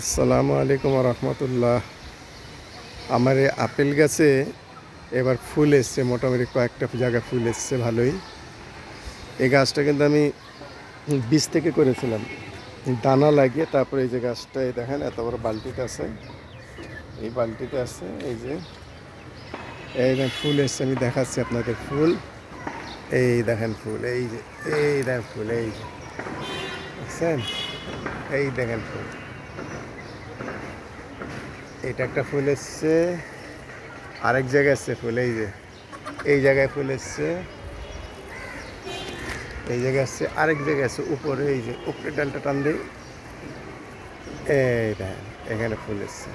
আসসালামু আলাইকুম রহমতুল্লাহ। আমার এই আপেল গাছে এবার ফুল এসছে, মোটামুটি কয়েকটা জায়গায় ফুল এসছে, ভালোই। এই গাছটা কিন্তু আমি বীজ থেকে করেছিলাম। দানা লাগিয়ে তারপরে এই যে গাছটা, এই দেখেন এত বড় বালতিতে আছে। এই বালতিতে আছে, এই যে। এই ফুল এসছে, আমি দেখাচ্ছি আপনাদের ফুল। এই দেখেন ফুল, এই যে, এই দেখেন ফুল, এই যে। এই দেখেন ফুল। এটা একটা ফুল এসছে। আরেক জায়গায় এসছে ফুল, এই যে। এই জায়গায় ফুল এসছে। এই জায়গায় আসছে আরেক জায়গায় আছে উপরে এই যে, উপরে ডালটা টান দিই। এই দেখেন, এখানে ফুল এসছে।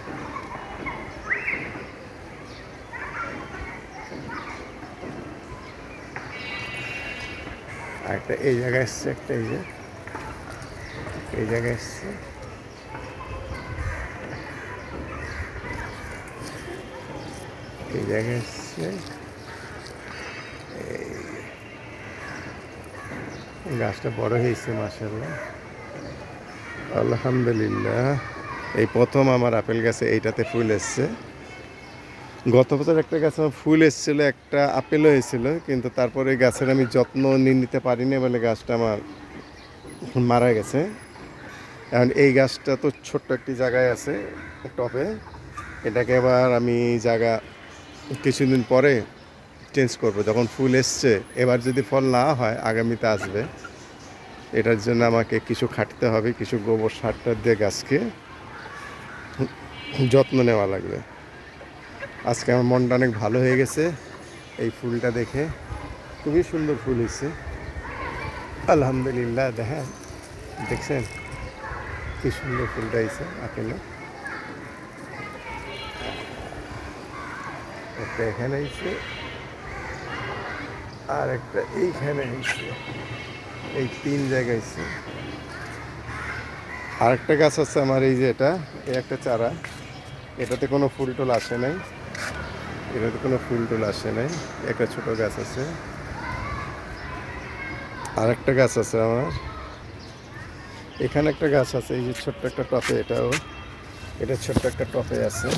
একটা এই জায়গায় এসছে, একটা এই যে। এই জায়গায় এসছে। এই এসছে এই গাছটা বড় হয়েছে মাসাল্লাহ আলহামদুলিল্লাহ। এই প্রথম আমার আপেল গাছে এইটাতে ফুল এসছে। গত বছর একটা গাছে আমার ফুল এসেছিল, একটা আপেলও হয়েছিল, কিন্তু তারপরে গাছের আমি যত্ন নিয়ে নিতে পারিনি বলে গাছটা আমার মারা গেছে। এখন এই গাছটা তো ছোট্ট একটি জায়গায় আছে, টপে। এটাকে এবার আমি জায়গা কিছুদিন পরে চেঞ্জ করব, যখন ফুল এসছে। এবার যদি ফল না হয়, আগামীতে আসবে। এটার জন্য আমাকে কিছু খাটতে হবে, কিছু গোবর সারটা দিয়ে গাছকে যত্ন নেওয়া লাগবে। আজকে আমার মনটা অনেক ভালো হয়ে গেছে, এই ফুলটা দেখে। খুবই সুন্দর ফুল হয়েছে। আলহামদুলিল্লাহ, দেখেন, দেখছেন? কি সুন্দর ফুলটা হয়েছে আপেলে একটা এখানে হয়েছে আর একটা এইখানে হয়েছে এই তিন জায়গায় হয়েছে আরেকটা গাছ আছে আমার, এই যে এটা, এই একটা চারা। এটাতে কোনো ফুল টুল আসে নাই। এটাতে কোনো ফুল টুল আসে নাই। একটা ছোট গাছ আছে। আর একটা গাছ আছে আমার। এখানে একটা গাছ আছে, এই যে ছোট্ট একটা টপে এটাও। এটা ছোট্ট একটা টপে আছে।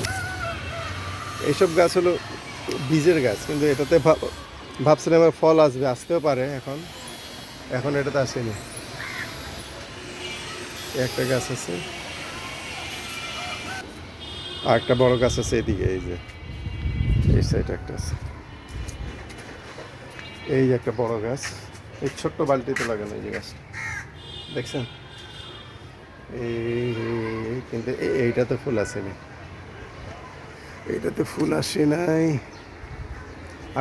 এইসব গাছ হলো বীজের গাছ, কিন্তু এটাতে ভাব- ভাবছিলাম এবার ফল আসবে, আসতেও পারে এখন। এখন এটাতে আসেনি। একটা গাছ আছে। আর একটা বড় গাছ আছে এদিকে, এই যে। এই সাইড একটা আছে। এই যে একটা বড় গাছ। এই ছোট্ট বালতিতে লাগানো এই যে গাছটা। দেখছেন? এই, কিন্তু এই- এইটাতে ফুল আসেনি। এইটাতে ফুল আসে নাই।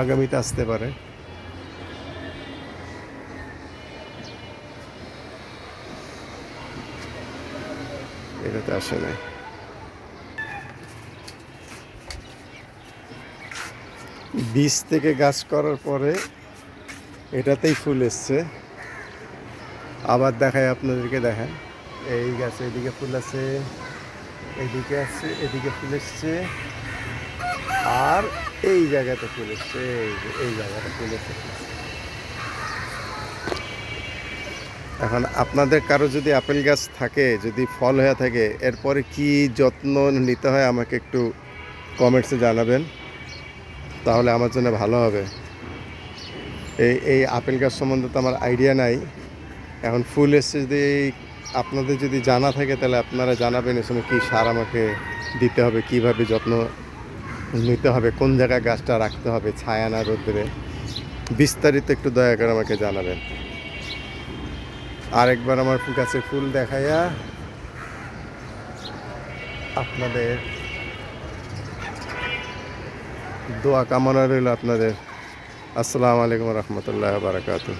আগামীতে আসতে পারে। এটাতে আসে নাই। বীজ থেকে গাছ করার পরে এটাতেই ফুল এসছে। আবার দেখায় আপনাদেরকে, দেখেন। এই গাছে এদিকে ফুল আছে, এদিকে আছে, এদিকে ফুল এসছে। আর এই জায়গাতে ফুল এসছে, এই জায়গাটা এসেছে। এখন আপনাদের কারও যদি আপেল গাছ থাকে, যদি ফল হয়ে থাকে, এরপরে কি যত্ন নিতে হয় আমাকে একটু কমেন্টসে জানাবেন। তাহলে আমার জন্য ভালো হবে। এই এই আপেল গাছ সম্বন্ধে তো আমার আইডিয়া নাই। এখন ফুল এসছে যদি আপনাদের যদি জানা থাকে, তাহলে আপনারা জানাবেন এর সময় কী সার আমাকে দিতে হবে, কীভাবে যত্ন নিতে হবে, কোন জায়গায় গাছটা রাখতে হবে ছায়া না রোদ্রে। বিস্তারিত একটু দয়া করে আমাকে জানাবেন। আরেকবার আমার গাছের ফুল দেখাইয়া আপনাদের দোয়া কামনা রইল আপনাদের। আসসালামু আলাইকুম রহমতুল্লাহ বারাকাতু